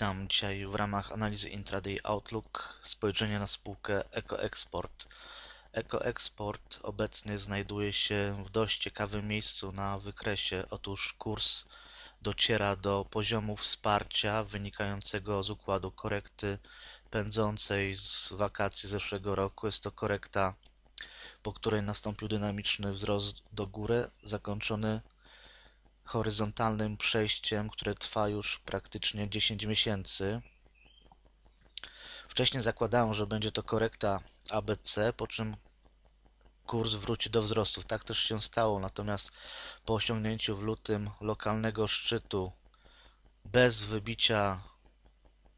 Witam dzisiaj w ramach analizy Intraday Outlook spojrzenie na spółkę EcoExport. EcoExport obecnie znajduje się w dość ciekawym miejscu na wykresie. Otóż kurs dociera do poziomu wsparcia wynikającego z układu korekty pędzącej z wakacji zeszłego roku. Jest to korekta, po której nastąpił dynamiczny wzrost do góry, zakończony horyzontalnym przejściem, które trwa już praktycznie 10 miesięcy. Wcześniej zakładałem, że będzie to korekta ABC, po czym kurs wróci do wzrostów. Tak też się stało, natomiast po osiągnięciu w lutym lokalnego szczytu bez wybicia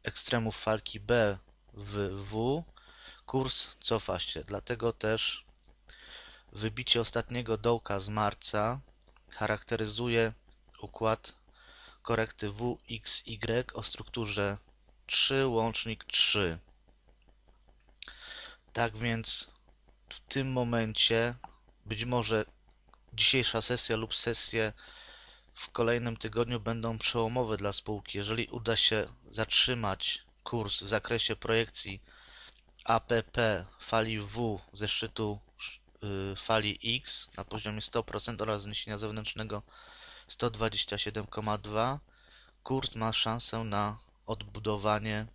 ekstremów falki B w W, kurs cofa się. Dlatego też wybicie ostatniego dołka z marca charakteryzuje układ korekty WXY o strukturze 3 łącznik 3. Tak więc w tym momencie być może dzisiejsza sesja lub sesje w kolejnym tygodniu będą przełomowe dla spółki. Jeżeli uda się zatrzymać kurs w zakresie projekcji APP fali W ze szczytu y, fali X na poziomie 100% oraz zniesienia zewnętrznego 127,2 kurs ma szansę na odbudowanie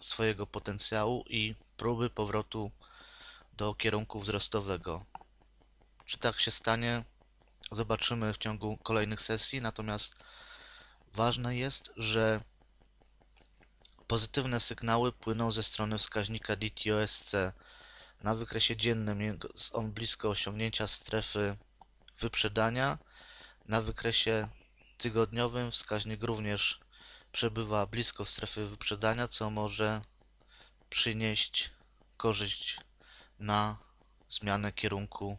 swojego potencjału i próby powrotu do kierunku wzrostowego. Czy tak się stanie? Zobaczymy w ciągu kolejnych sesji, natomiast ważne jest, że pozytywne sygnały płyną ze strony wskaźnika DTOSC. Na wykresie dziennym jest on blisko osiągnięcia strefy wyprzedania na wykresie tygodniowym. Wskaźnik również przebywa blisko w strefie wyprzedania, co może przynieść korzyść na zmianę kierunku